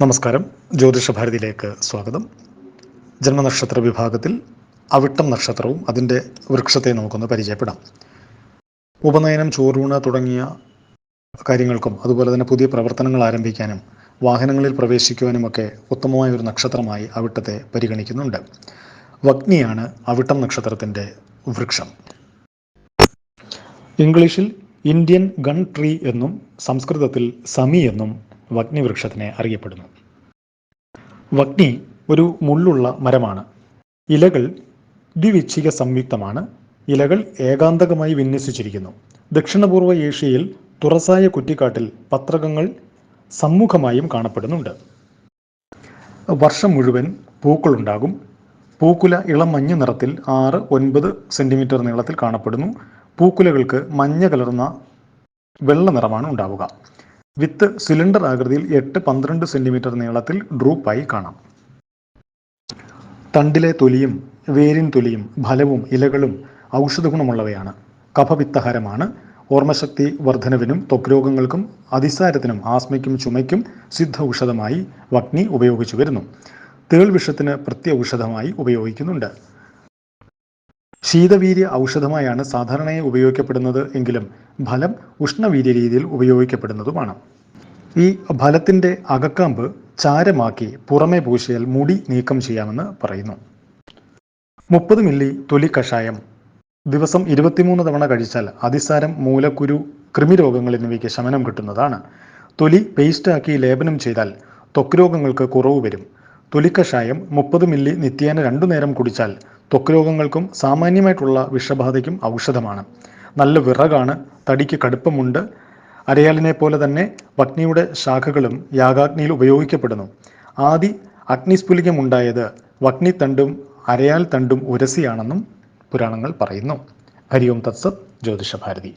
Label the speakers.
Speaker 1: നമസ്കാരം. ജ്യോതിഷ ഭാരതിയിലേക്ക് സ്വാഗതം. ജന്മനക്ഷത്ര വിഭാഗത്തിൽ അവിട്ടം നക്ഷത്രവും അതിന്റെ വൃക്ഷത്തെ നമുക്കൊന്ന് പരിചയപ്പെടാം. ഉപനയനം ചോറൂണ് തുടങ്ങിയ കാര്യങ്ങൾക്കും അതുപോലെ തന്നെ പുതിയ പ്രവർത്തനങ്ങൾ ആരംഭിക്കാനും വാഹനങ്ങളിൽ പ്രവേശിക്കുവാനുമൊക്കെ ഉത്തമമായ ഒരു നക്ഷത്രമായി അവിട്ടത്തെ പരിഗണിക്കുന്നുണ്ട്. വഗ്നിയാണ് അവിട്ടം നക്ഷത്രത്തിന്റെ വൃക്ഷം. ഇംഗ്ലീഷിൽ ഇന്ത്യൻ ഗൺ ട്രീ എന്നും സംസ്കൃതത്തിൽ സമി എന്നും വഗ്നി വൃക്ഷത്തിനെ അറിയപ്പെടുന്നു. വഗ്നി ഒരു മുള്ളുള്ള മരമാണ്. ഇലകൾ ദ്വിവിച്ഛിക സംയുക്തമാണ്. ഇലകൾ ഏകാന്തകമായി വിന്യസിച്ചിരിക്കുന്നു. ദക്ഷിണപൂർവ ഏഷ്യയിൽ തുറസായ കുറ്റിക്കാട്ടിൽ പത്രകങ്ങൾ സമ്മുഖമായും കാണപ്പെടുന്നുണ്ട്. വർഷം മുഴുവൻ പൂക്കളുണ്ടാകും. പൂക്കുല ഇളം മഞ്ഞ നിറത്തിൽ ആറ് ഒൻപത് സെന്റിമീറ്റർ നീളത്തിൽ കാണപ്പെടുന്നു. പൂക്കുലകൾക്ക് മഞ്ഞ കലർന്ന വെള്ള നിറമാണ് ഉണ്ടാവുക. വിത്ത് സിലിണ്ടർ ആകൃതിയിൽ എട്ട് പന്ത്രണ്ട് സെന്റിമീറ്റർ നീളത്തിൽ ഡ്രൂപ്പായി കാണാം. തണ്ടിലെ തൊലിയും വേരിൻ തൊലിയും ഫലവും ഇലകളും ഔഷധഗുണമുള്ളവയാണ്. കഫപിത്തഹരമാണ് ഓർമ്മശക്തി വർധനവിനും ത്വക്രോഗങ്ങൾക്കും അതിസാരത്തിനും ആസ്മയ്ക്കും ചുമയ്ക്കും സിദ്ധ ഔഷധമായി വഗ്നി ഉപയോഗിച്ചു വരുന്നു. തേൾ വിഷത്തിന് പ്രത്യൗഷധമായി ഉപയോഗിക്കുന്നുണ്ട്. ശീതവീര്യ ഔഷധമായാണ് സാധാരണയായി ഉപയോഗിക്കപ്പെടുന്നത് എങ്കിലും ഫലം ഉഷ്ണവീര്യ രീതിയിൽ ഉപയോഗിക്കപ്പെടുന്നതുമാണ്. ഈ ഫലത്തിന്റെ അകക്കാമ്പ് ചാരമാക്കി പുറമേ പൂശിയാൽ മുടി നീക്കം ചെയ്യാമെന്ന് പറയുന്നു. മുപ്പത് മില്ലി തൊലി കഷായം. ദിവസം ഇരുപത്തിമൂന്ന് തവണ കഴിച്ചാൽ അതിസാരം മൂലക്കുരു കൃമിരോഗങ്ങൾ എന്നിവയ്ക്ക് ശമനം കിട്ടുന്നതാണ്. തൊലി പേസ്റ്റാക്കി ലേപനം ചെയ്താൽ ത്വക്ക് രോഗങ്ങൾക്ക് കുറവ് വരും. തൊലിക്കഷായം മുപ്പത് മില്ലി നിത്യേന രണ്ടു നേരം കുടിച്ചാൽ ത്വക്ക് രോഗങ്ങൾക്കും സാമാന്യമായിട്ടുള്ള വിഷബാധയ്ക്കും ഔഷധമാണ്. നല്ല വിറകാണ് തടിക്ക് കടുപ്പമുണ്ട്. അരയാലിനെ പോലെ തന്നെ വഗ്നിയുടെ ശാഖകളും യാഗാഗ്നിയിൽ ഉപയോഗിക്കപ്പെടുന്നു. ആദി വഗ്നി തണ്ടും അരയാൽ തണ്ടും ഉരസിയാണെന്നും പുരാണങ്ങൾ പറയുന്നു. ഹരി ഓം തത്സത് ജ്യോതിഷ ഭാരതി